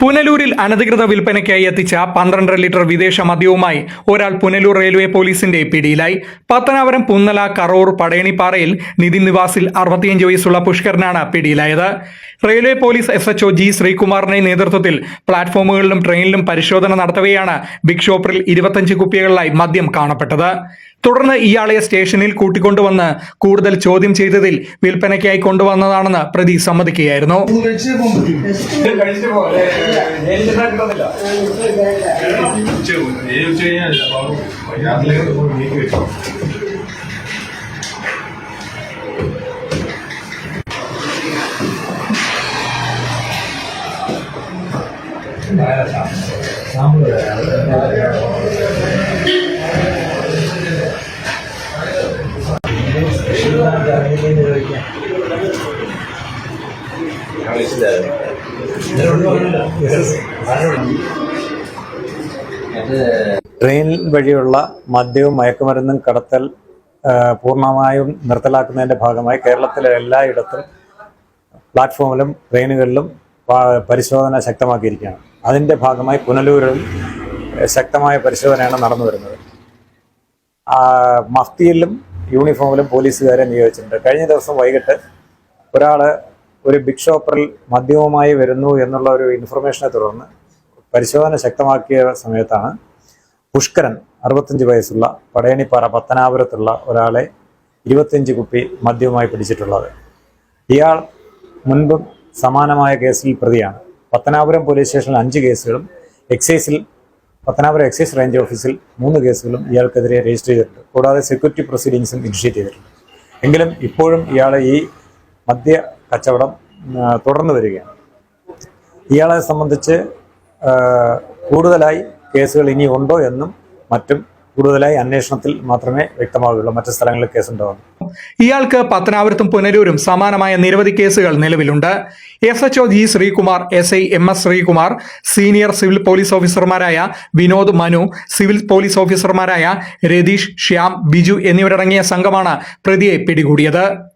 പുനലൂരിൽ അനധികൃത വിൽപ്പനയ്ക്കായി എത്തിച്ച പന്ത്രണ്ടര ലിറ്റർ വിദേശ മദ്യവുമായി ഒരാൾ പുനലൂർ റെയിൽവേ പോലീസിന്റെ പിടിയിലായി. പത്തനാപുരം പുന്നല കറൂർ പടയണിപ്പാറയിൽ നിതിൻ നിവാസിൽ അറുപത്തിയഞ്ച് വയസ്സുള്ള പുഷ്കരനാണ് പിടിയിലായത്. Railway police S H O G ശ്രീകുമാറിന്റെ നേതൃത്വത്തിൽ പ്ലാറ്റ്ഫോമുകളിലും ട്രെയിനിലും പരിശോധന നടത്തവെയാണ് ബിഗ് ഷോപ്പറിൽ ഇരുപത്തഞ്ച് കുപ്പികളിലായി മദ്യം കാണപ്പെട്ടത്. തുടർന്ന് ഇയാളെ സ്റ്റേഷനിൽ കൂട്ടിക്കൊണ്ടുവന്ന് കൂടുതൽ ചോദ്യം ചെയ്തതിൽ വിൽപ്പനയ്ക്കായി കൊണ്ടുവന്നതാണെന്ന് പ്രതി സമ്മതിക്കുകയായിരുന്നു. 来了，啥？啥不来了？来了，来了。吃饭的，明天就来。ട്രെയിൻ വഴിയുള്ള മദ്യവും മയക്കുമരുന്നും കടത്തൽ പൂർണമായും നിർത്തലാക്കുന്നതിന്റെ ഭാഗമായി കേരളത്തിലെ എല്ലായിടത്തും പ്ലാറ്റ്ഫോമിലും ട്രെയിനുകളിലും പരിശോധന ശക്തമാക്കിയിരിക്കുകയാണ്. അതിന്റെ ഭാഗമായി പുനലൂരിൽ ശക്തമായ പരിശോധനയാണ് നടന്നു വരുന്നത്. മഫ്തിയിലും യൂണിഫോമിലും പോലീസുകാരെ നിയോഗിച്ചിട്ടുണ്ട്. കഴിഞ്ഞ ദിവസം വൈകിട്ട് ഒരാൾ ഒരു ബിഗ് ഷോപ്പറിൽ മദ്യവുമായി വരുന്നു എന്നുള്ള ഒരു ഇൻഫർമേഷനെ തുടർന്ന് പരിശോധന ശക്തമാക്കിയ സമയത്താണ് പുഷ്കരൻ അറുപത്തഞ്ച് വയസ്സുള്ള പടയണിപ്പാറ പത്തനാപുരത്തുള്ള ഒരാളെ ഇരുപത്തിയഞ്ച് കുപ്പി മദ്യവുമായി പിടിച്ചിട്ടുള്ളത്. ഇയാൾ മുൻപും സമാനമായ കേസിൽ പ്രതിയാണ്. പത്തനാപുരം പോലീസ് സ്റ്റേഷനിൽ അഞ്ച് കേസുകളും എക്സൈസിൽ പത്തനാപുരം എക്സൈസ് റേഞ്ച് ഓഫീസിൽ മൂന്ന് കേസുകളും ഇയാൾക്കെതിരെ രജിസ്റ്റർ ചെയ്തിട്ടുണ്ട്. കൂടാതെ സെക്യൂരിറ്റി പ്രൊസീഡിങ്സും ഇനിഷ്യേറ്റ് ചെയ്തിട്ടുണ്ട്. എങ്കിലും ഇപ്പോഴും ഇയാളെ ഈ മദ്യ കച്ചവടം തുടർന്നു വരികയാണ്. ഇയാളെ സംബന്ധിച്ച് കൂടുതലായി കേസുകൾ ഇനി ഉണ്ടോ എന്നും മറ്റും കൂടുതലായി അന്വേഷണത്തിൽ മാത്രമേ വ്യക്തമാവുകയുള്ളൂ. മറ്റു സ്ഥലങ്ങളിൽ കേസുണ്ടാവുന്നു ഇയാൾക്ക് പത്തനാപുരത്തും പുനലൂരും സമാനമായ നിരവധി കേസുകൾ നിലവിലുണ്ട്. S H O G Sreekumar S I M S Sreekumar senior civil police ഓഫീസർമാരായ വിനോദ് മനു സിവിൽ പോലീസ് ഓഫീസർമാരായ രതീഷ് ശ്യാം ബിജു എന്നിവരടങ്ങിയ സംഘമാണ് പ്രതിയെ പിടികൂടിയത്.